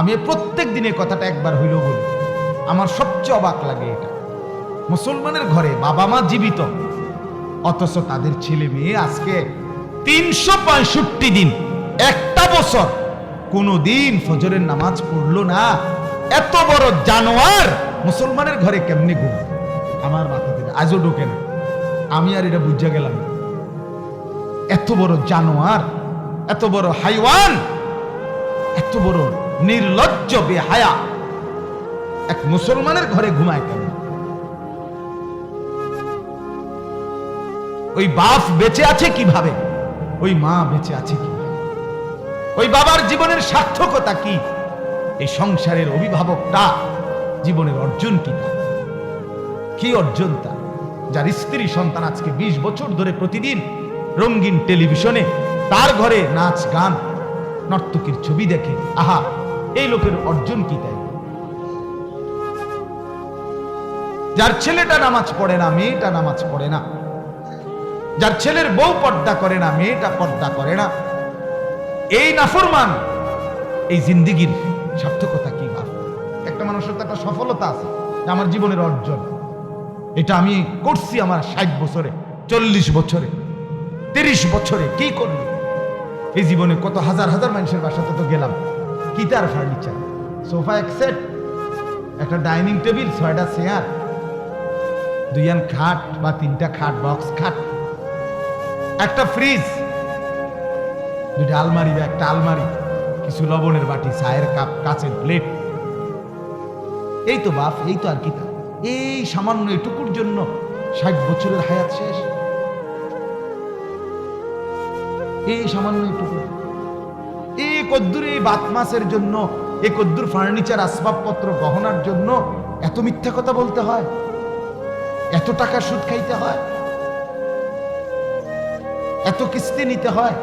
আমি প্রত্যেক দিনে কথাটা একবার হইলেও বলি। আমার সবচেয়ে অবাক লাগে এটা। মুসলমানের ঘরে বাবা মা জীবিত, অথচ তাদের ছেলে মেয়ে আজকে তিনশো পঁয়ষট্টি দিন, একটা বছর কোনো দিন ফজরের নামাজ পড়ল না। এত বড় জানোয়ার মুসলমানের ঘরে কেমনি ঘুম আমার মাথা থেকে আজও ঢোকে না। আমি আর এটা বুঝা গেলাম এত বড় জানোয়ার, এত বড় হাইওয়ান, এত বড় নির্লজ্জ বেহায়া। এক মুসলমানের ঘরে ঘুমায় কেন? ওই বাপ বেঁচে আছে কীভাবে? ওই মা বেঁচে আছে কীভাবে? ওই বাবার জীবনের সার্থকতা কি? এই সংসারের অভিভাবকটা জীবনের অর্জন কি? কি অর্জন তার? যার স্ত্রী সন্তান আজকে ২০ বছর ধরে প্রতিদিন রঙিন টেলিভিশনে তার ঘরে নাচ, গান, নর্তকীর ছবি দেখে, আহা এই লোকের অর্জন কি তাই? যার ছেলেটা নামাজ পড়ে না, মেয়েটা নামাজ পড়ে না। যার ছেলের বউ পর্দা করে না, মেয়েটা পর্দা করে না। এই নাফরমান, এই জিন্দিগির সার্থকতা কি ভাব? একটা মানুষের তো একটা সফলতা আছে আমার জীবনের অর্জন। এটা আমি করছি আমার ষাট বছরে, চল্লিশ বছরে, তিরিশ বছরে, কি করলি এই জীবনে কত হাজার হাজার মানুষের বাসাতে তো গেলাম। তার ফার্নিচার, সোফা এক সেট, একটা ডাইনিং টেবিল, ছয়টা চেয়ার, দুইয়ান খাট বা তিনটা খাট, বক্স খাট, একটা ফ্রিজ, দুইটা আলমারি বা একটা আলমারি, কিছু লবণের বাটি, চায়ের কাপ, কাচের প্লেট। এই তো বাপ, এই তো আর কি এই সামান্য এটুকুর জন্য ষাট বছরের হায়াত শেষ। এই সামান্য এটুকু এই কদ্দুর এই বাত জন্য, এই কদ্দুর ফার্নিচার, আসবাবপত্র গহনার জন্য এত মিথ্যা কথা বলতে হয়? এত টাকা সুদ খাইতে হয়? এত কিস্তি নিতে হয়।